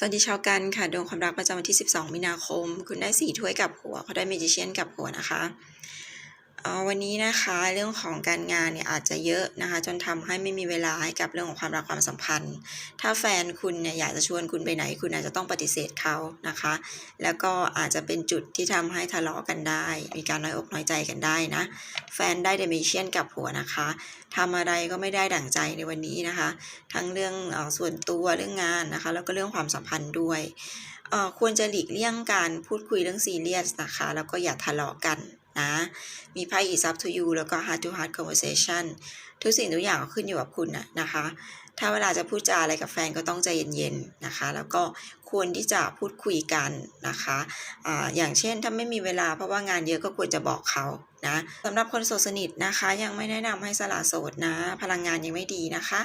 สวัสดีชาวกันค่ะดวงความรักประจำวันที่ 12 มีนาคม คุณได้สีถ้วยกับหัวเขาได้เมจิเชียนกับหัวนะคะ วันนี้นะคะเรื่องของการงานเนี่ยอาจจะเยอะนะคะ จนทำให้ไม่มีเวลาให้กับเรื่องของความรักความสัมพันธ์ ถ้าแฟนคุณเนี่ยอยากจะชวนคุณไปไหน คุณอาจจะต้องปฏิเสธเขานะคะ แล้วก็อาจจะเป็นจุดที่ทำให้ทะเลาะกันได้ มีการน้อยอกน้อยใจกันได้นะ แฟนได้เดเมเชียนกับหัวนะคะทำอะไรก็ไม่ได้ดั่งใจในวันนี้นะคะ ทั้งเรื่องออส่วนตัวเรื่องงานนะคะ แล้วก็เรื่องความสัมพันธ์ด้วยควรจะหลีกเลี่ยงการพูดคุยเรื่องซีเรียสนะคะ แล้วก็อย่าทะเลาะกัน นะ มีไพ่ is up to you แล้วก็ heart to heart conversation ทุกสิ่งทุกอย่างก็ขึ้นอยู่กับคุณนะนะคะ ถ้าเวลาจะพูดจาอะไรกับแฟนก็ต้องใจเย็นๆนะคะ แล้วก็ควรที่จะพูดคุยกันนะคะอ่าอย่างเช่นถ้าไม่มีเวลาเพราะว่างานเยอะก็ควรจะบอกเขานะสำหรับคนโสดสนิทนะคะ ยังไม่แนะนำให้สละโสดนะ พลังงานยังไม่ดีนะคะ